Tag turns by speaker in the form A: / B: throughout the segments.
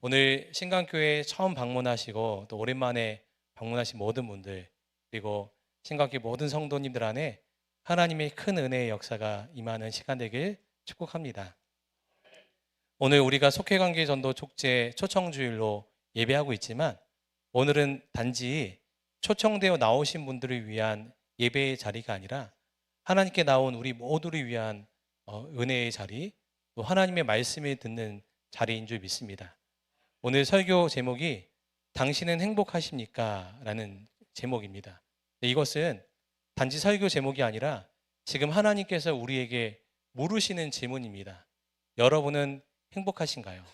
A: 오늘 신강교회 처음 방문하시고 또 오랜만에 방문하신 모든 분들 그리고 신강교회 모든 성도님들 안에 하나님의 큰 은혜의 역사가 임하는 시간 되길 축복합니다. 오늘 우리가 속회관계 전도 축제 초청주일로 예배하고 있지만 오늘은 단지 초청되어 나오신 분들을 위한 예배의 자리가 아니라 하나님께 나온 우리 모두를 위한 어, 은혜의 자리, 또 하나님의 말씀을 듣는 자리인 줄 믿습니다. 오늘 설교 제목이 당신은 행복하십니까? 라는 제목입니다. 이것은 단지 설교 제목이 아니라 지금 하나님께서 우리에게 물으시는 질문입니다. 여러분은 행복하신가요?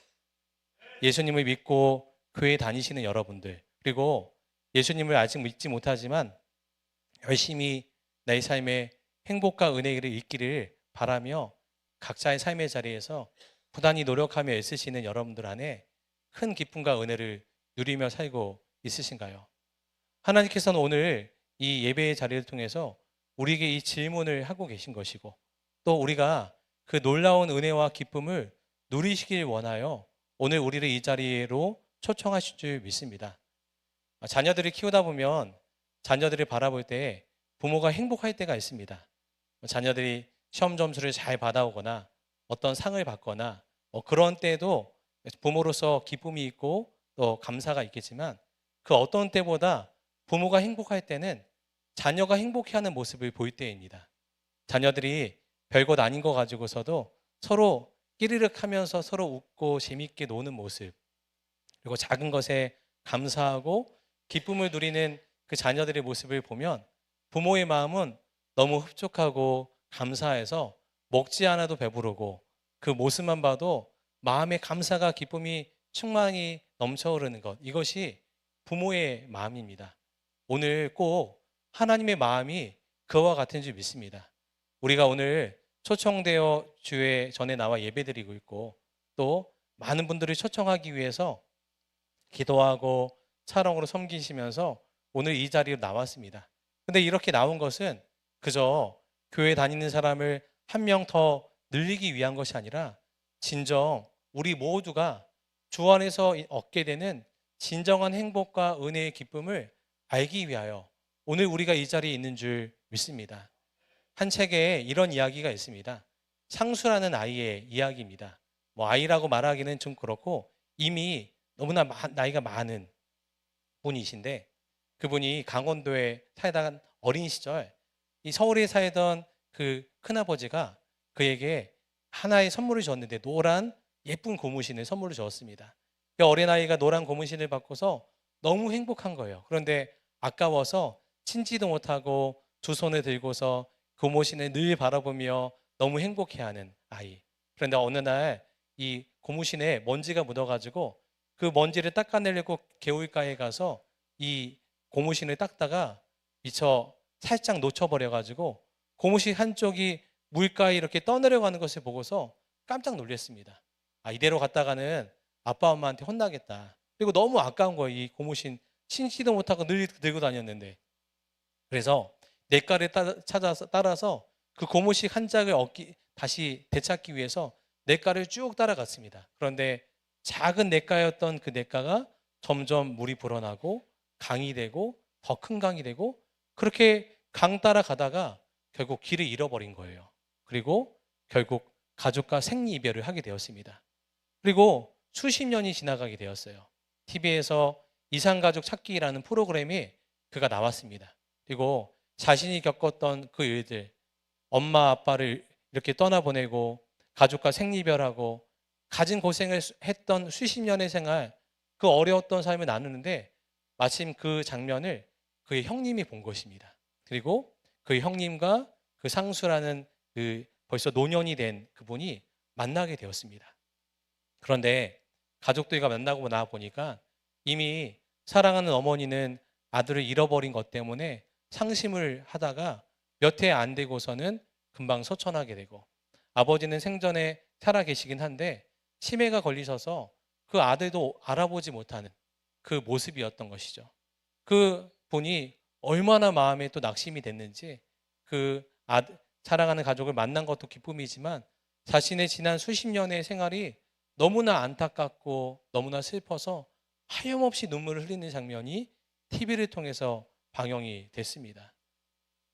A: 예수님을 믿고 교회 다니시는 여러분들, 그리고 예수님을 아직 믿지 못하지만 열심히 나의 삶에 행복과 은혜를 잊기를 바라며 각자의 삶의 자리에서 부단히 노력하며 애쓰시는 여러분들 안에 큰 기쁨과 은혜를 누리며 살고 있으신가요? 하나님께서는 오늘 이 예배의 자리를 통해서 우리에게 이 질문을 하고 계신 것이고 또 우리가 그 놀라운 은혜와 기쁨을 누리시길 원하여 오늘 우리를 이 자리로 초청하실 줄 믿습니다. 자녀들을 키우다 보면 자녀들을 바라볼 때 부모가 행복할 때가 있습니다. 자녀들이 시험 점수를 잘 받아오거나 어떤 상을 받거나 뭐 그런 때도 부모로서 기쁨이 있고 또 감사가 있겠지만 그 어떤 때보다 부모가 행복할 때는 자녀가 행복해하는 모습을 볼 때입니다. 자녀들이 별것 아닌 거 가지고서도 서로 끼르륵 하면서 서로 웃고 재밌게 노는 모습 그리고 작은 것에 감사하고 기쁨을 누리는 그 자녀들의 모습을 보면 부모의 마음은 너무 흡족하고 감사해서 먹지 않아도 배부르고 그 모습만 봐도 마음의 감사가 기쁨이 충만히 넘쳐흐르는 것 이것이 부모의 마음입니다. 오늘 꼭 하나님의 마음이 그와 같은 줄 믿습니다. 우리가 오늘 초청되어 주의 전에 나와 예배드리고 있고 또 많은 분들을 초청하기 위해서 기도하고 사랑으로 섬기시면서 오늘 이 자리로 나왔습니다. 근데 이렇게 나온 것은 그저 교회 다니는 사람을 한 명 더 늘리기 위한 것이 아니라 진정 우리 모두가 주 안에서 얻게 되는 진정한 행복과 은혜의 기쁨을 알기 위하여 오늘 우리가 이 자리에 있는 줄 믿습니다. 한 책에 이런 이야기가 있습니다. 상수라는 아이의 이야기입니다. 뭐 아이라고 말하기는 좀 그렇고 이미 너무나 나이가 많은 분이신데 그분이 강원도에 살다간 어린 시절 이 서울에 살던 그 큰아버지가 그에게 하나의 선물을 줬는데 노란 예쁜 고무신을 선물을 줬습니다. 그 어린아이가 노란 고무신을 받고서 너무 행복한 거예요. 그런데 아까워서 친지도 못하고 두 손을 들고서 고무신을 늘 바라보며 너무 행복해하는 아이. 그런데 어느 날 이 고무신에 먼지가 묻어가지고 그 먼지를 닦아내려고 개울가에 가서 이 고무신을 닦다가 미처 살짝 놓쳐버려가지고 고무신 한쪽이 물가에 이렇게 떠내려가는 것을 보고서 깜짝 놀랐습니다. 아, 이대로 갔다가는 아빠 엄마한테 혼나겠다. 그리고 너무 아까운 거예요. 이 고무신 신지도 못하고 늘 들고 다녔는데. 그래서 냇가를 찾아서 따라서 그 고무신 한 짝을 얻기 다시 되찾기 위해서 냇가를 쭉 따라갔습니다. 그런데 작은 냇가였던 그 냇가가 점점 물이 불어나고 강이 되고 더 큰 강이 되고 그렇게 강 따라가다가 결국 길을 잃어버린 거예요. 그리고 결국 가족과 생리 이별을 하게 되었습니다. 그리고 수십 년이 지나가게 되었어요. TV에서 이상가족 찾기라는 프로그램이 그가 나왔습니다. 그리고 자신이 겪었던 그 일들, 엄마 아빠를 이렇게 떠나보내고 가족과 생리별하고 가진 고생을 했던 수십 년의 생활, 그 어려웠던 삶을 나누는데 마침 그 장면을 그의 형님이 본 것입니다. 그리고 그 형님과 그 상수라는 그 벌써 노년이 된 그분이 만나게 되었습니다. 그런데 가족들과 만나고 나 보니까 이미 사랑하는 어머니는 아들을 잃어버린 것 때문에 상심을 하다가 몇 해 안 되고서는 금방 소천하게 되고 아버지는 생전에 살아 계시긴 한데 치매가 걸리셔서 그 아들도 알아보지 못하는 그 모습이었던 것이죠. 그 분이 얼마나 마음에 또 낙심이 됐는지 그 아, 사랑하는 가족을 만난 것도 기쁨이지만 자신의 지난 수십 년의 생활이 너무나 안타깝고 너무나 슬퍼서 하염없이 눈물을 흘리는 장면이 TV를 통해서 방영이 됐습니다.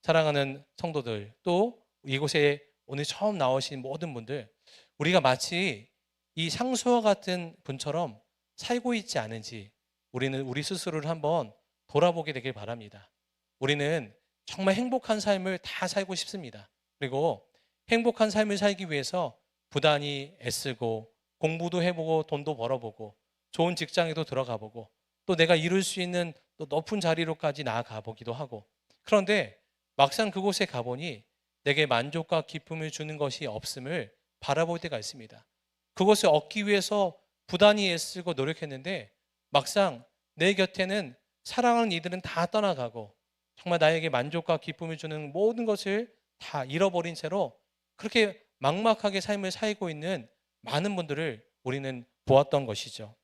A: 사랑하는 성도들, 또 이곳에 오늘 처음 나오신 모든 분들, 우리가 마치 이 상수와 같은 분처럼 살고 있지 않은지 우리는 우리 스스로를 한번 돌아보게 되길 바랍니다. 우리는 정말 행복한 삶을 다 살고 싶습니다. 그리고 행복한 삶을 살기 위해서 부단히 애쓰고 공부도 해보고 돈도 벌어보고 좋은 직장에도 들어가 보고 또 내가 이룰 수 있는 또 높은 자리로까지 나아가 보기도 하고 그런데 막상 그곳에 가보니 내게 만족과 기쁨을 주는 것이 없음을 바라볼 때가 있습니다. 그것을 얻기 위해서 부단히 애쓰고 노력했는데 막상 내 곁에는 사랑하는 이들은 다 떠나가고 정말 나에게 만족과 기쁨을 주는 모든 것을 다 잃어버린 채로 그렇게 막막하게 삶을 살고 있는 많은 분들을 우리는 보았던 것이죠.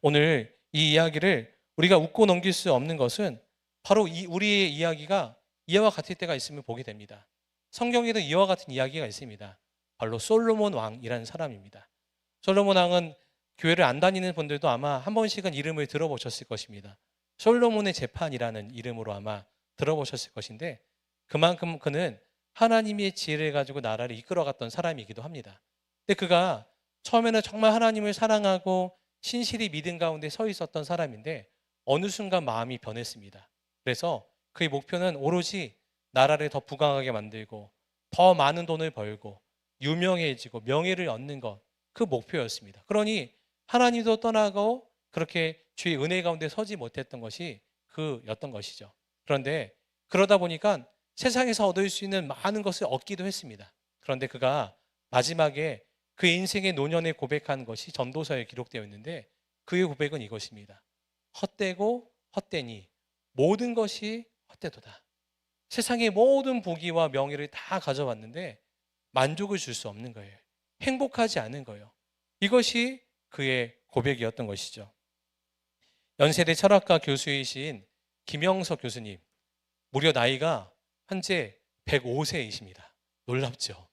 A: 오늘 이 이야기를 우리가 웃고 넘길 수 없는 것은 바로 이 우리의 이야기가 이와 같을 때가 있음을 보게 됩니다. 성경에도 이와 같은 이야기가 있습니다. 바로 솔로몬 왕이라는 사람입니다. 솔로몬 왕은 교회를 안 다니는 분들도 아마 한 번씩은 이름을 들어보셨을 것입니다. 솔로몬의 재판이라는 이름으로 아마 들어보셨을 것인데 그만큼 그는 하나님의 지혜를 가지고 나라를 이끌어갔던 사람이기도 합니다. 근데 그가 처음에는 정말 하나님을 사랑하고 신실히 믿음 가운데 서 있었던 사람인데 어느 순간 마음이 변했습니다. 그래서 그의 목표는 오로지 나라를 더 부강하게 만들고 더 많은 돈을 벌고 유명해지고 명예를 얻는 것 그 목표였습니다. 그러니 하나님도 떠나고 그렇게 주의 은혜 가운데 서지 못했던 것이 그였던 것이죠. 그런데 그러다 보니까 세상에서 얻을 수 있는 많은 것을 얻기도 했습니다. 그런데 그가 마지막에 그 인생의 노년에 고백한 것이 전도서에 기록되어 있는데 그의 고백은 이것입니다. 헛되고 헛되니 모든 것이 헛되도다. 세상의 모든 부귀와 명예를 다 가져왔는데 만족을 줄 수 없는 거예요. 행복하지 않은 거예요. 이것이 그의 고백이었던 것이죠. 연세대 철학과 교수이신 김영석 교수님, 무려 나이가 현재 105세이십니다. 놀랍죠?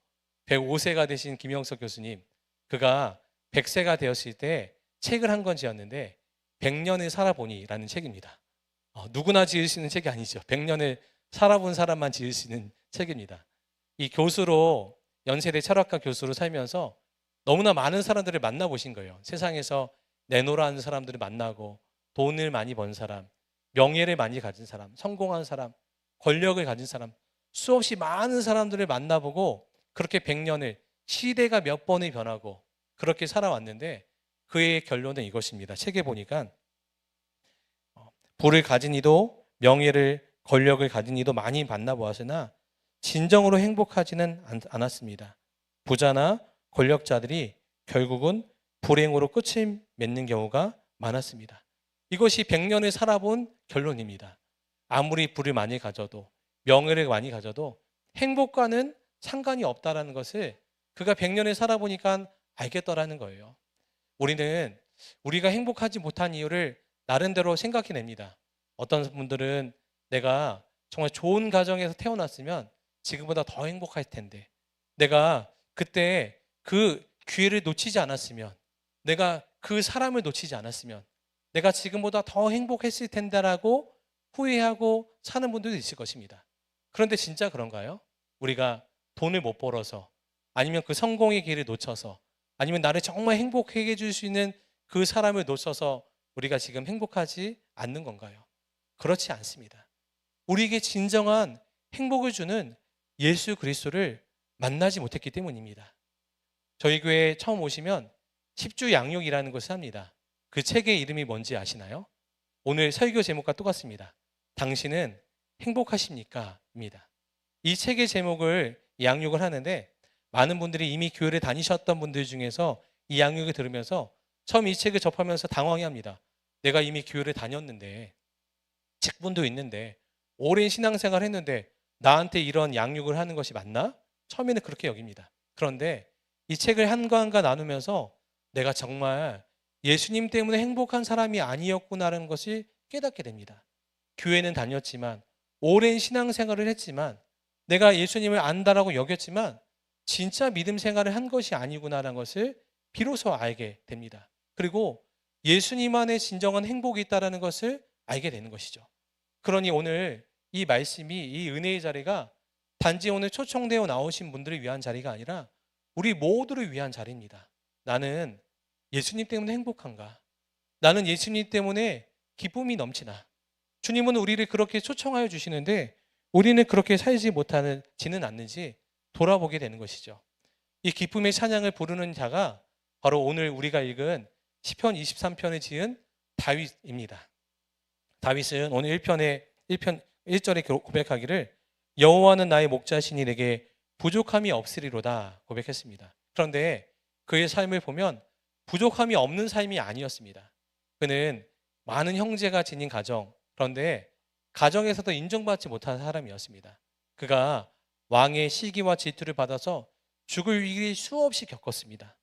A: 105세가 되신 김영석 교수님, 그가 100세가 되었을 때 책을 한 권 지었는데 100년을 살아보니라는 책입니다. 어, 누구나 지을 수 있는 책이 아니죠. 100년을 살아본 사람만 지을 수 있는 책입니다. 이 교수로 연세대 철학과 교수로 살면서 너무나 많은 사람들을 만나보신 거예요. 세상에서 내노라는 사람들을 만나고 돈을 많이 번 사람, 명예를 많이 가진 사람, 성공한 사람, 권력을 가진 사람, 수없이 많은 사람들을 만나보고 그렇게 100년을 시대가 몇 번이 변하고 그렇게 살아왔는데 그의 결론은 이것입니다. 책에 보니까 어, 부를 가진 이도 명예를 권력을 가진 이도 많이 만나보았으나 진정으로 행복하지는 않았습니다. 부자나 권력자들이 결국은 불행으로 끝을 맺는 경우가 많았습니다. 이것이 100년을 살아본 결론입니다. 아무리 부를 많이 가져도 명예를 많이 가져도 행복과는 상관이 없다라는 것을 그가 100년을 살아보니까 알겠더라는 거예요. 우리는 우리가 행복하지 못한 이유를 나름대로 생각해냅니다. 어떤 분들은 내가 정말 좋은 가정에서 태어났으면 지금보다 더 행복할 텐데 내가 그때 그 기회를 놓치지 않았으면 내가 그 사람을 놓치지 않았으면 내가 지금보다 더 행복했을 텐데라고 후회하고 사는 분들도 있을 것입니다. 그런데 진짜 그런가요? 우리가 돈을 못 벌어서 아니면 그 성공의 길을 놓쳐서 아니면 나를 정말 행복하게 해줄 수 있는 그 사람을 놓쳐서 우리가 지금 행복하지 않는 건가요? 그렇지 않습니다. 우리에게 진정한 행복을 주는 예수 그리스도를 만나지 못했기 때문입니다. 저희 교회에 처음 오시면 십주 양육이라는 것을 합니다. 그 책의 이름이 뭔지 아시나요? 오늘 설교 제목과 똑같습니다. 당신은 행복하십니까? 입니다. 이 책의 제목을 양육을 하는데 많은 분들이 이미 교회를 다니셨던 분들 중에서 이 양육을 들으면서 처음 이 책을 접하면서 당황해 합니다. 내가 이미 교회를 다녔는데 직분도 있는데 오랜 신앙생활 했는데 나한테 이런 양육을 하는 것이 맞나? 처음에는 그렇게 여깁니다. 그런데 이 책을 한과 나누면서 내가 정말 예수님 때문에 행복한 사람이 아니었구나라는 것을 깨닫게 됩니다. 교회는 다녔지만 오랜 신앙생활을 했지만 내가 예수님을 안다라고 여겼지만 진짜 믿음 생활을 한 것이 아니구나라는 것을 비로소 알게 됩니다. 그리고 예수님 안에 진정한 행복이 있다라는 것을 알게 되는 것이죠. 그러니 오늘 이 말씀이 이 은혜의 자리가 단지 오늘 초청되어 나오신 분들을 위한 자리가 아니라 우리 모두를 위한 자리입니다. 나는 예수님 때문에 행복한가? 나는 예수님 때문에 기쁨이 넘치나? 주님은 우리를 그렇게 초청하여 주시는데 우리는 그렇게 살지 못하지는 않는지 돌아보게 되는 것이죠. 이 기쁨의 찬양을 부르는 자가 바로 오늘 우리가 읽은 시편 23편을 지은 다윗입니다. 다윗은 오늘 1편에 1편 1절에 고백하기를 여호와는 나의 목자시니 내게 부족함이 없으리로다 고백했습니다. 그런데 그의 삶을 보면 부족함이 없는 삶이 아니었습니다. 그는 많은 형제가 지닌 가정, 그런데 가정에서도 인정받지 못한 사람이었습니다. 그가 왕의 시기와 질투를 받아서 죽을 위기를 수없이 겪었습니다.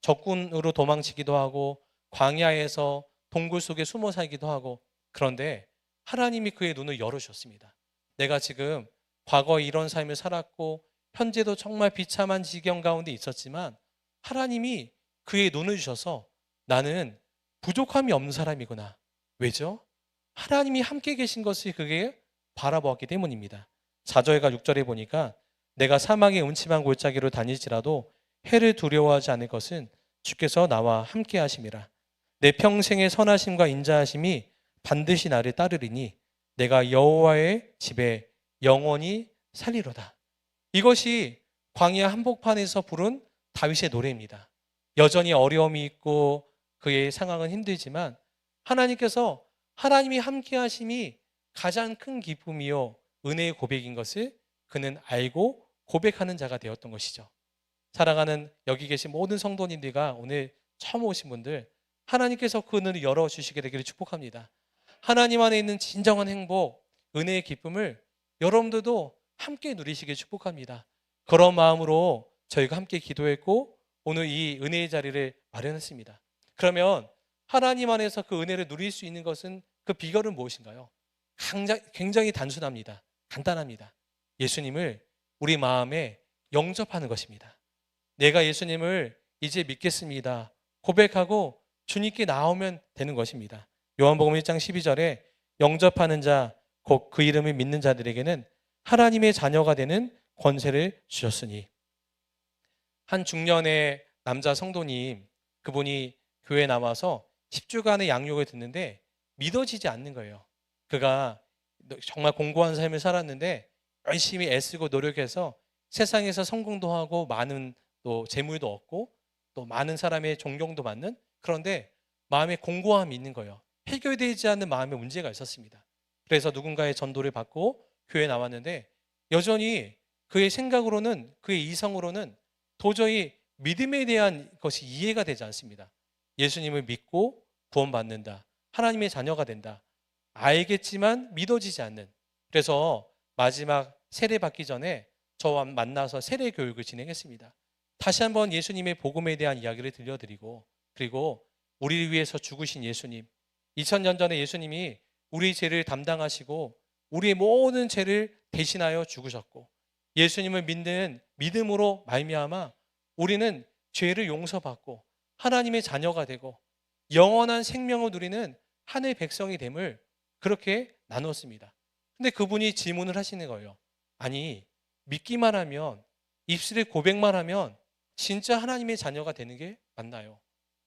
A: 적군으로 도망치기도 하고 광야에서 동굴 속에 숨어 살기도 하고 그런데 하나님이 그의 눈을 열어주셨습니다. 내가 지금 과거에 이런 삶을 살았고 현재도 정말 비참한 지경 가운데 있었지만 하나님이 그의 눈을 주셔서 나는 부족함이 없는 사람이구나. 왜죠? 하나님이 함께 계신 것을 그게 바라보았기 때문입니다. 4절과 6절에 보니까 내가 사망의 음침한 골짜기로 다닐지라도 해를 두려워하지 않을 것은 주께서 나와 함께 하심이라. 내 평생의 선하심과 인자하심이 반드시 나를 따르리니 내가 여호와의 집에 영원히 살리로다. 이것이 광야 한복판에서 부른 다윗의 노래입니다. 여전히 어려움이 있고 그의 상황은 힘들지만 하나님께서 하나님이 함께 하심이 가장 큰 기쁨이요 은혜의 고백인 것을 그는 알고 고백하는 자가 되었던 것이죠. 사랑하는 여기 계신 모든 성도님들과 오늘 처음 오신 분들 하나님께서 그 눈을 열어 주시게 되기를 축복합니다. 하나님 안에 있는 진정한 행복, 은혜의 기쁨을 여러분들도 함께 누리시길 축복합니다. 그런 마음으로 저희가 함께 기도했고 오늘 이 은혜의 자리를 마련했습니다. 그러면 하나님 안에서 그 은혜를 누릴 수 있는 것은 그 비결은 무엇인가요? 굉장히 단순합니다. 간단합니다. 예수님을 우리 마음에 영접하는 것입니다. 내가 예수님을 이제 믿겠습니다. 고백하고 주님께 나오면 되는 것입니다. 요한복음 1장 12절에 영접하는 자, 곧 그 이름을 믿는 자들에게는 하나님의 자녀가 되는 권세를 주셨으니 한 중년의 남자 성도님 그분이 교회에 나와서 10주간의 양육을 듣는데 믿어지지 않는 거예요. 그가 정말 공고한 삶을 살았는데 열심히 애쓰고 노력해서 세상에서 성공도 하고 많은 또 재물도 얻고 또 많은 사람의 존경도 받는 그런데 마음에 공고함이 있는 거예요. 해결되지 않는 마음의 문제가 있었습니다. 그래서 누군가의 전도를 받고 교회에 나왔는데 여전히 그의 생각으로는 그의 이성으로는 도저히 믿음에 대한 것이 이해가 되지 않습니다. 예수님을 믿고 구원받는다. 하나님의 자녀가 된다. 알겠지만 믿어지지 않는. 그래서 마지막 세례 받기 전에 저와 만나서 세례 교육을 진행했습니다. 다시 한번 예수님의 복음에 대한 이야기를 들려드리고 그리고 우리를 위해서 죽으신 예수님 2000년 전에 예수님이 우리 죄를 담당하시고 우리의 모든 죄를 대신하여 죽으셨고 예수님을 믿는 믿음으로 말미암아 우리는 죄를 용서받고 하나님의 자녀가 되고 영원한 생명을 누리는 하늘 백성이 됨을 그렇게 나누었습니다. 근데 그분이 질문을 하시는 거예요. 아니, 믿기만 하면 입술에 고백만 하면 진짜 하나님의 자녀가 되는 게 맞나요?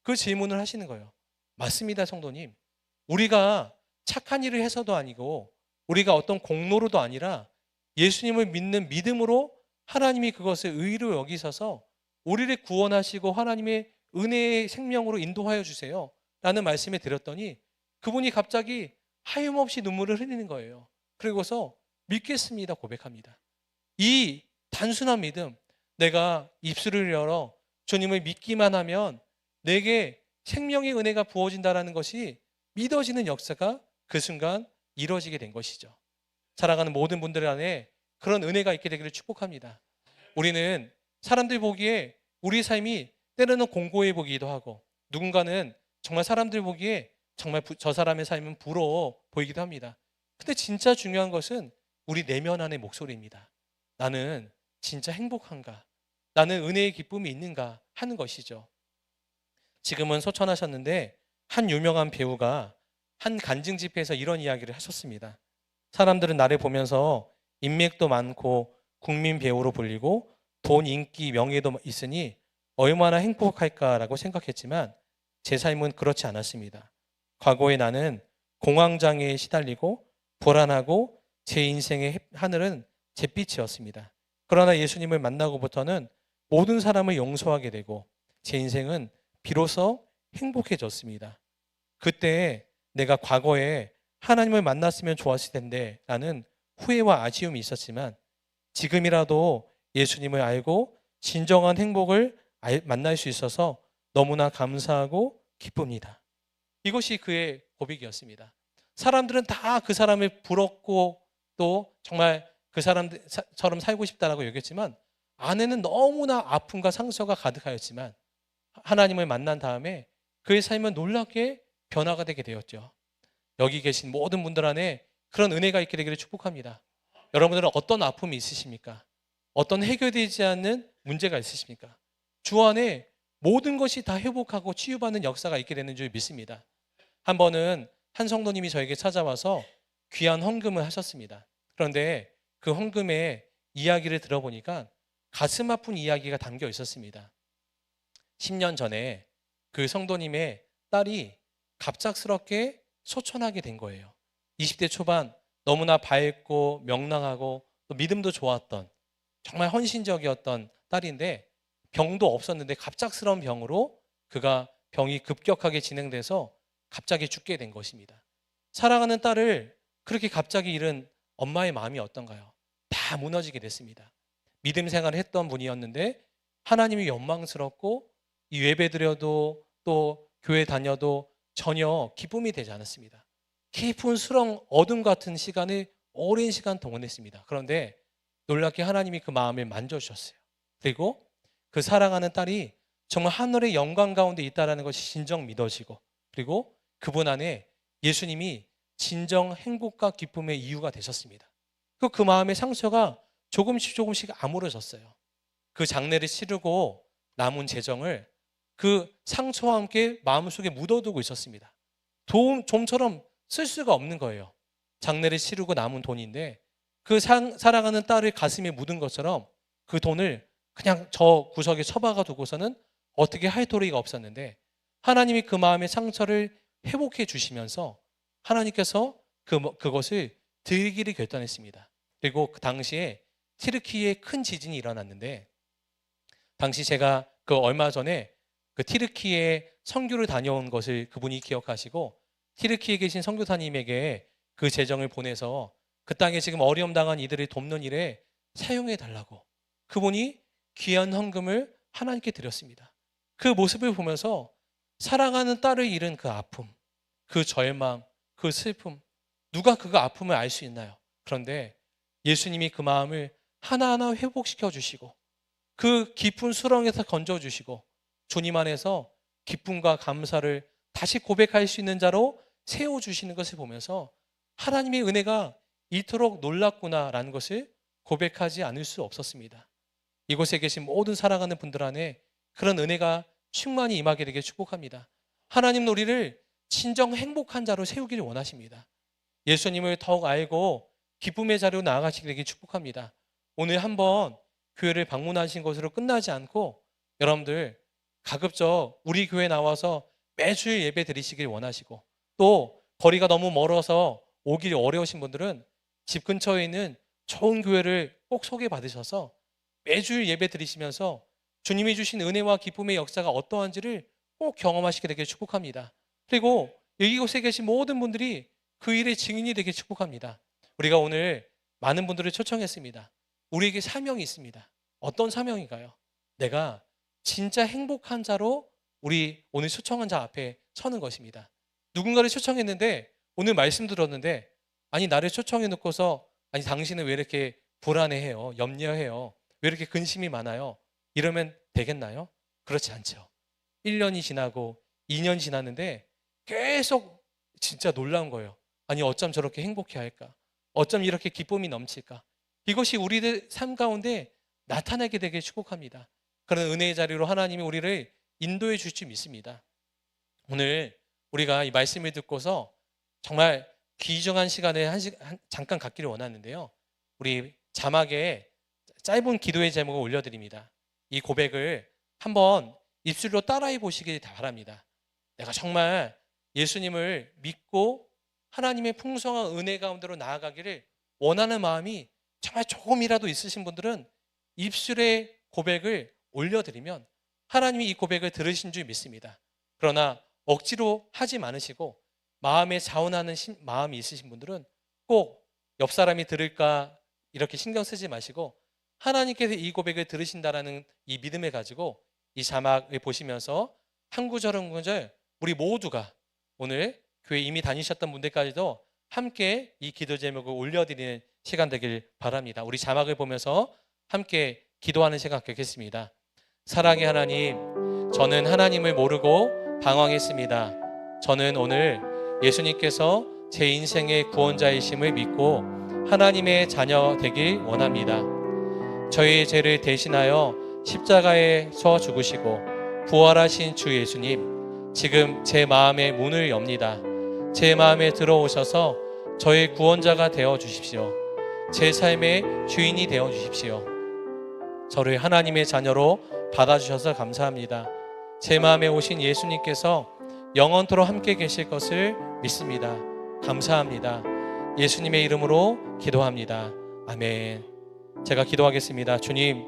A: 그 질문을 하시는 거예요. 맞습니다, 성도님. 우리가 착한 일을 해서도 아니고 우리가 어떤 공로로도 아니라 예수님을 믿는 믿음으로 하나님이 그것을 의로 여기셔서 우리를 구원하시고 하나님의 은혜의 생명으로 인도하여 주세요. 라는 말씀을 드렸더니 그분이 갑자기 하염없이 눈물을 흘리는 거예요. 그리고서 믿겠습니다 고백합니다. 이 단순한 믿음, 내가 입술을 열어 주님을 믿기만 하면 내게 생명의 은혜가 부어진다라는 것이 믿어지는 역사가 그 순간 이루어지게 된 것이죠. 살아가는 모든 분들 안에 그런 은혜가 있게 되기를 축복합니다. 우리는 사람들 보기에 우리 삶이 때로는 공고해 보기도 하고 누군가는 정말 사람들 보기에 정말 저 사람의 삶은 부러워 보이기도 합니다. 근데 진짜 중요한 것은 우리 내면 안의 목소리입니다. 나는 진짜 행복한가? 나는 은혜의 기쁨이 있는가? 하는 것이죠. 지금은 소천하셨는데 한 유명한 배우가 한 간증 집회에서 이런 이야기를 하셨습니다. 사람들은 나를 보면서 인맥도 많고 국민 배우로 불리고 돈, 인기, 명예도 있으니 얼마나 행복할까라고 생각했지만 제 삶은 그렇지 않았습니다. 과거에 나는 공황장애에 시달리고 불안하고 제 인생의 하늘은 잿빛이었습니다. 그러나 예수님을 만나고부터는 모든 사람을 용서하게 되고 제 인생은 비로소 행복해졌습니다. 그때 내가 과거에 하나님을 만났으면 좋았을 텐데 라는 후회와 아쉬움이 있었지만 지금이라도 예수님을 알고 진정한 행복을 알- 만날 수 있어서 너무나 감사하고 기쁩니다. 이것이 그의 고백이었습니다. 사람들은 다 그 사람을 부럽고 또 정말 그 사람처럼 살고 싶다라고 여겼지만 안에는 너무나 아픔과 상처가 가득하였지만 하나님을 만난 다음에 그의 삶은 놀랍게 변화가 되게 되었죠. 여기 계신 모든 분들 안에 그런 은혜가 있게 되기를 축복합니다. 여러분들은 어떤 아픔이 있으십니까? 어떤 해결되지 않는 문제가 있으십니까? 주 안에 모든 것이 다 회복하고 치유받는 역사가 있게 되는 줄 믿습니다. 한 번은 한 성도님이 저에게 찾아와서 귀한 헌금을 하셨습니다. 그런데 그 헌금의 이야기를 들어보니까 가슴 아픈 이야기가 담겨 있었습니다. 10년 전에 그 성도님의 딸이 갑작스럽게 소천하게 된 거예요. 20대 초반 너무나 밝고 명랑하고 또 믿음도 좋았던 정말 헌신적이었던 딸인데 병도 없었는데 갑작스러운 병으로 그가 병이 급격하게 진행돼서 갑자기 죽게 된 것입니다. 사랑하는 딸을 그렇게 갑자기 잃은 엄마의 마음이 어떤가요? 다 무너지게 됐습니다. 믿음 생활을 했던 분이었는데 하나님이 원망스럽고 이 예배 드려도 또 교회 다녀도 전혀 기쁨이 되지 않았습니다. 깊은 수렁 어둠 같은 시간을 오랜 시간 동원했습니다. 그런데 놀랍게 하나님이 그 마음을 만져주셨어요. 그리고 그 사랑하는 딸이 정말 하늘의 영광 가운데 있다라는 것이 진정 믿어지고 그리고 그분 안에 예수님이 진정 행복과 기쁨의 이유가 되셨습니다. 그, 그 마음의 상처가 조금씩 조금씩 아물어졌어요. 그 장례를 치르고 남은 재정을 그 상처와 함께 마음속에 묻어두고 있었습니다. 돈, 좀처럼 쓸 수가 없는 거예요. 장례를 치르고 남은 돈인데 그 상, 사랑하는 딸을 가슴에 묻은 것처럼 그 돈을 그냥 저 구석에 처박아 두고서는 어떻게 할 도리가 없었는데 하나님이 그 마음의 상처를 회복해 주시면서 하나님께서 그, 그것을 드리기를 결단했습니다. 그리고 그 당시에 티르키에 큰 지진이 일어났는데 당시 제가 그 얼마 전에 그 티르키에 선교를 다녀온 것을 그분이 기억하시고 티르키에 계신 선교사님에게 그 재정을 보내서 그 땅에 지금 어려움 당한 이들을 돕는 일에 사용해 달라고 그분이 귀한 헌금을 하나님께 드렸습니다. 그 모습을 보면서 사랑하는 딸을 잃은 그 아픔, 그 절망, 그 슬픔, 누가 그 아픔을 알 수 있나요? 그런데 예수님이 그 마음을 하나하나 회복시켜 주시고 그 깊은 수렁에서 건져 주시고 주님 안에서 기쁨과 감사를 다시 고백할 수 있는 자로 세워 주시는 것을 보면서 하나님의 은혜가 이토록 놀랍구나라는 것을 고백하지 않을 수 없었습니다. 이곳에 계신 모든 사랑하는 분들 안에 그런 은혜가 충만히 임하게 되길 축복합니다. 하나님 우리를 진정 행복한 자로 세우기를 원하십니다. 예수님을 더욱 알고 기쁨의 자리로 나아가시게 되길 축복합니다. 오늘 한번 교회를 방문하신 것으로 끝나지 않고 여러분들 가급적 우리 교회 나와서 매주일 예배 드리시길 원하시고 또 거리가 너무 멀어서 오기 어려우신 분들은 집 근처에 있는 좋은 교회를 꼭 소개받으셔서 매주일 예배 드리시면서 주님이 주신 은혜와 기쁨의 역사가 어떠한지를 꼭 경험하시게 되길 축복합니다. 그리고 이곳에 계신 모든 분들이 그 일의 증인이 되길 축복합니다. 우리가 오늘 많은 분들을 초청했습니다. 우리에게 사명이 있습니다. 어떤 사명인가요? 내가 진짜 행복한 자로 우리 오늘 초청한 자 앞에 서는 것입니다. 누군가를 초청했는데 오늘 말씀 들었는데 아니 나를 초청해 놓고서 아니 당신은 왜 이렇게 불안해해요? 염려해요? 왜 이렇게 근심이 많아요? 이러면 되겠나요? 그렇지 않죠. 1년이 지나고 2년 지났는데 계속 진짜 놀라운 거예요. 아니 어쩜 저렇게 행복해 할까? 어쩜 이렇게 기쁨이 넘칠까? 이것이 우리들 삶 가운데 나타나게 되길 축복합니다. 그런 은혜의 자리로 하나님이 우리를 인도해 줄줄 믿습니다. 오늘 우리가 이 말씀을 듣고서 정말 귀중한 시간을 한, 시, 한 잠깐 갖기를 원하는데요. 우리 자막에 짧은 기도의 제목을 올려드립니다. 이 고백을 한번 입술로 따라해 보시길 바랍니다. 내가 정말 예수님을 믿고 하나님의 풍성한 은혜 가운데로 나아가기를 원하는 마음이 정말 조금이라도 있으신 분들은 입술의 고백을 올려드리면 하나님이 이 고백을 들으신 줄 믿습니다. 그러나 억지로 하지 않으시고 마음에 자원하는 신- 마음이 있으신 분들은 꼭 옆 사람이 들을까 이렇게 신경 쓰지 마시고 하나님께서 이 고백을 들으신다라는 이 믿음을 가지고 이 자막을 보시면서 한 구절 한 구절 우리 모두가 오늘 교회 이미 다니셨던 분들까지도 함께 이 기도 제목을 올려드리는 시간 되길 바랍니다. 우리 자막을 보면서 함께 기도하는 시간 갖겠습니다. 사랑의 하나님, 저는 하나님을 모르고 방황했습니다. 저는 오늘 예수님께서 제 인생의 구원자이심을 믿고 하나님의 자녀 되길 원합니다. 저희 죄를 대신하여 십자가에 서 죽으시고 부활하신 주 예수님, 지금 제 마음의 문을 엽니다. 제 마음에 들어오셔서 저의 구원자가 되어 주십시오. 제 삶의 주인이 되어 주십시오. 저를 하나님의 자녀로 받아주셔서 감사합니다. 제 마음에 오신 예수님께서 영원토록 함께 계실 것을 믿습니다. 감사합니다. 예수님의 이름으로 기도합니다. 아멘. 제가 기도하겠습니다. 주님,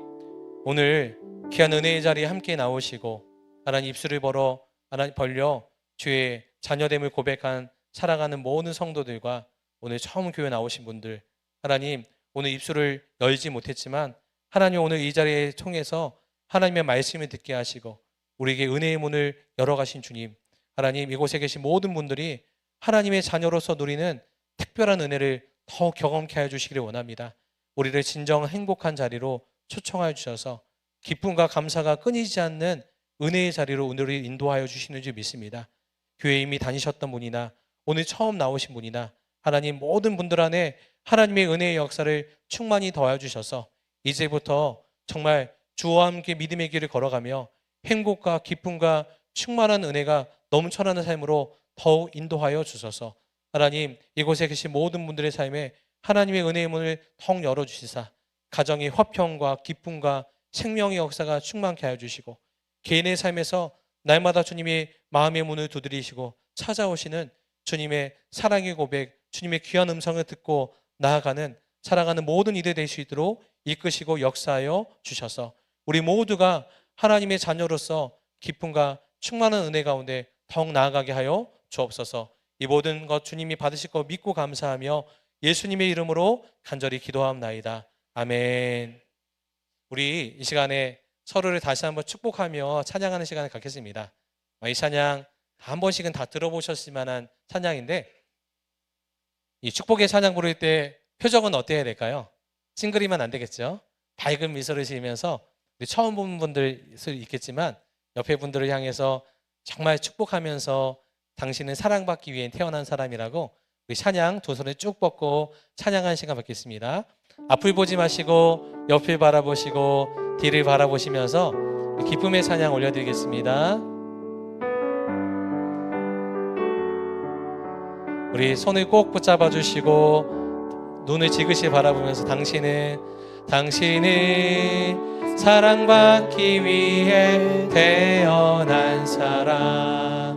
A: 오늘 귀한 은혜의 자리에 함께 나오시고 하나님 입술을 벌어 하나님 벌려 주의 자녀됨을 고백한 살아가는 모든 성도들과 오늘 처음 교회 나오신 분들 하나님 오늘 입술을 열지 못했지만 하나님 오늘 이 자리에 통해서 하나님의 말씀을 듣게 하시고 우리에게 은혜의 문을 열어 가신 주님 하나님 이곳에 계신 모든 분들이 하나님의 자녀로서 누리는 특별한 은혜를 더 경험케 해 주시기를 원합니다. 우리를 진정 행복한 자리로 초청하여 주셔서 기쁨과 감사가 끊이지 않는 은혜의 자리로 오늘을 인도하여 주시는 줄 믿습니다. 교회 이미 다니셨던 분이나 오늘 처음 나오신 분이나 하나님 모든 분들 안에 하나님의 은혜의 역사를 충만히 더하여 주셔서 이제부터 정말 주와 함께 믿음의 길을 걸어가며 행복과 기쁨과 충만한 은혜가 넘쳐나는 삶으로 더욱 인도하여 주셔서 하나님 이곳에 계신 모든 분들의 삶에 하나님의 은혜의 문을 턱 열어 주시사 가정의 화평과 기쁨과 생명의 역사가 충만케 하여 주시고 개인의 삶에서 날마다 주님의 마음의 문을 두드리시고 찾아오시는 주님의 사랑의 고백, 주님의 귀한 음성을 듣고 나아가는 살아가는 모든 일이 될수 있도록 이끄시고 역사하여 주셔서 우리 모두가 하나님의 자녀로서 기쁨과 충만한 은혜 가운데 더욱 나아가게 하여 주옵소서. 이 모든 것 주님이 받으실 거 믿고 감사하며 예수님의 이름으로 간절히 기도하옵나이다. 아멘. 우리 이 시간에 서로를 다시 한번 축복하며 찬양하는 시간을 갖겠습니다. 이 찬양 한 번씩은 다 들어보셨을 만한 찬양인데 이 축복의 찬양 부를 때 표정은 어때야 될까요? 찡그리면 안 되겠죠? 밝은 미소를 지으면서 처음 본 분들 있겠지만 옆에 분들을 향해서 정말 축복하면서 당신은 사랑받기 위해 태어난 사람이라고 찬양 두 손을 쭉 뻗고 찬양하는 시간 갖겠습니다. 앞을 보지 마시고 옆을 바라보시고 뒤를 바라보시면서 기쁨의 찬양 올려드리겠습니다. 우리 손을 꼭 붙잡아 주시고 눈을 지그시 바라보면서 당신은 당신은 사랑받기 위해 태어난 사람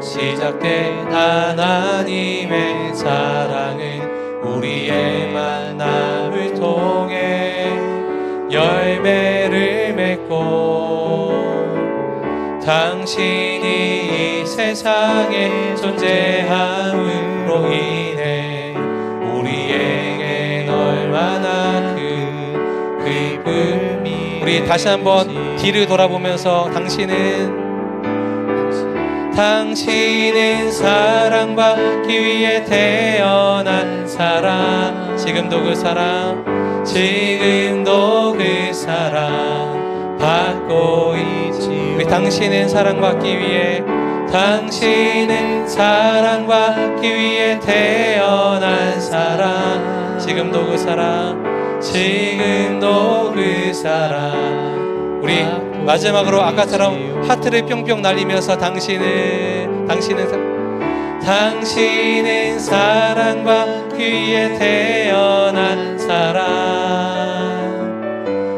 A: 시작된 하나님의 사랑은 우리의 만남을 통해 열매를 맺고 당신이 이 세상에 존재함으로 인해 우리에겐 얼마나 큰 기쁨이 우리 다시 한번 뒤를 돌아보면서 당신은 당신은 사랑받기 위해 태어난 사람. 지금도 그 사랑 지금도 그 사랑 받고 있지. 우리 당신은 사랑받기 위해 당신은 사랑받기 위해 태어난 사람. 지금도 그 사랑 지금도 그 사랑 우리 마지막으로 아까처럼 하트를 뿅뿅 날리면서 당신은 당신은 사- 당신은 사랑받기 위해 태어난 사랑.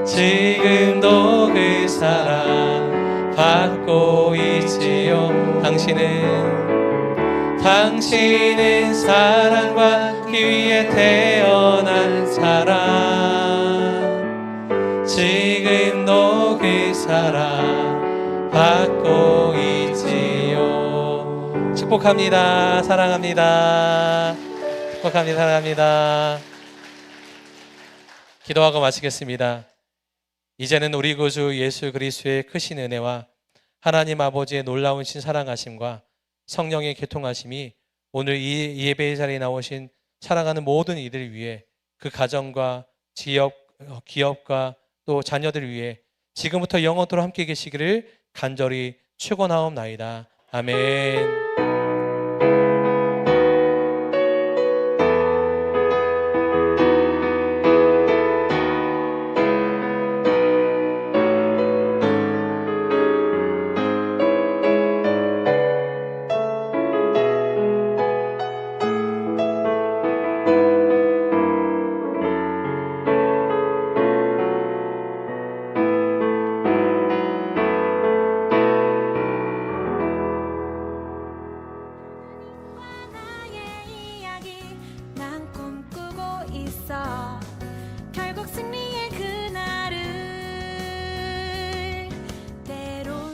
A: 지금도 그 사랑 받고 있지요. 당신은 당신은 사랑받기 위해 태어난 축복합니다. 사랑합니다. 축복합니다. 사랑합니다. 기도하고 마치겠습니다. 이제는 우리 구주 예수 그리스도의 크신 은혜와 하나님 아버지의 놀라운 신사랑하심과 성령의 교통하심이 오늘 이 예배의 자리에 나오신 사랑하는 모든 이들을 위해 그 가정과 지역, 어, 기업과 또 자녀들을 위해 지금부터 영원토록 함께 계시기를 간절히 축원하옵나이다. 아멘.